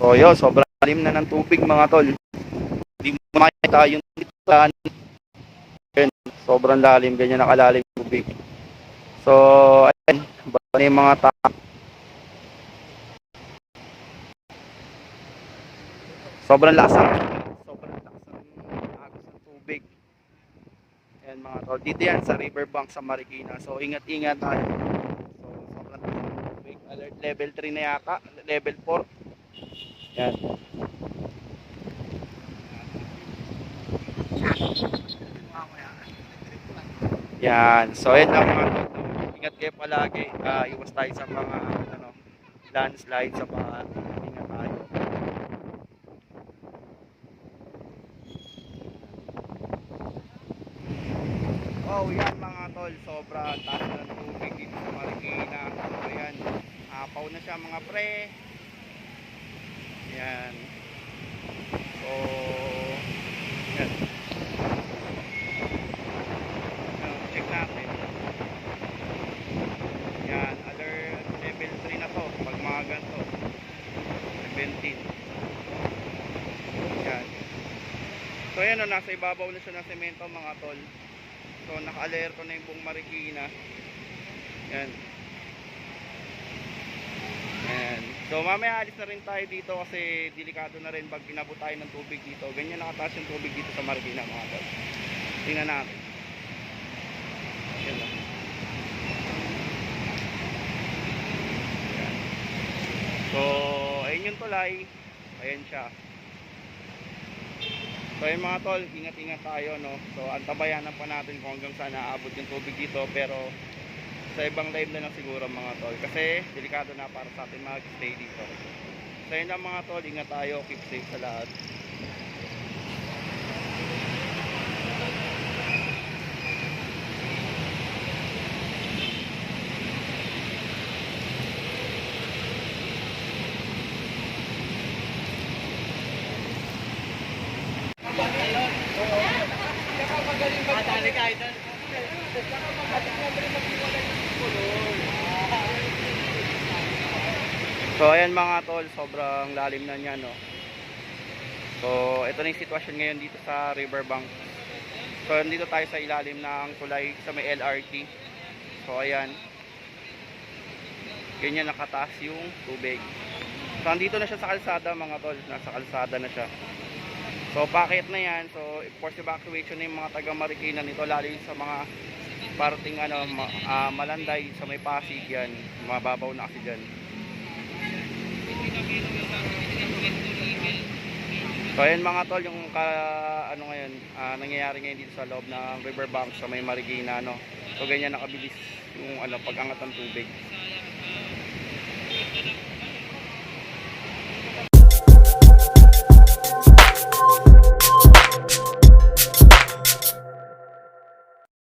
So yun, sobrang lalim na ng tubig mga tol. Hindi mo makita yung titan. Sobrang lalim, ganyan nakalalim tubig. So, ayun, bali yung mga tao. Sobrang lakas ng sobrang lakas ng agos ng tubig. Ayan mga tol. Dito yan sa riverbank sa Marikina. So ingat-ingat tayo. So sobrang lakas tubig. Alert level 3 na yata. Level 4. Yan. Yan. So ayan lang mga. Ingat kayo palagi. Ah, iwas tayo sa mga ano, landslide sa mga ingat tayo. Oh, yan mga tol, sobra taas na tubig dito sa Marikina. So, ayan, apaw na siya mga pre. Yan. So, yan. Yan, check natin. Yan, alert level 3 na to, pag mga ganito. 17. Yan. So, ayan o, nasa ibabaw na siya ng semento mga tol. So naka-alerto na yung buong Marikina. Yan. Yan. So mamaya alis na rin tayo dito kasi delikado na rin pag inabot tayo ng tubig dito. Ganyan nakataas yung tubig dito sa Marikina mga tol. Tingnan natin. So ayun yung tulay. Ayan siya. So ayun mga tol, ingat-ingat tayo no. So antabayanan pa natin kung hanggang saan aabot yung tubig dito pero sa ibang live na lang siguro mga tol kasi delikado na para sa atin mag-stay dito. So ayun lang mga tol, ingat tayo, keep safe sa lahat. Madali ka ito. So ayan mga tol, sobrang lalim na niya no. So ito na yung sitwasyon ngayon dito sa riverbank. So nandito tayo sa ilalim ng tulay sa may LRT. So ayan. Ganyan nakataas yung tubig. So andito na siya sa kalsada mga tol, nasa kalsada na siya. So packet na yan. So force evacuation na yung mga taga Marikina nito lalo sa mga parting ano ma, ah, Malanday sa may Pasig yan. Mababaw na kasi diyan. So ayan mga tol yung ka, ano ngayon ah, nangyayari ngayon dito sa loob ng riverbank sa may Marikina no. So ganyan nakabilis yung ano pag-angat ng tubig.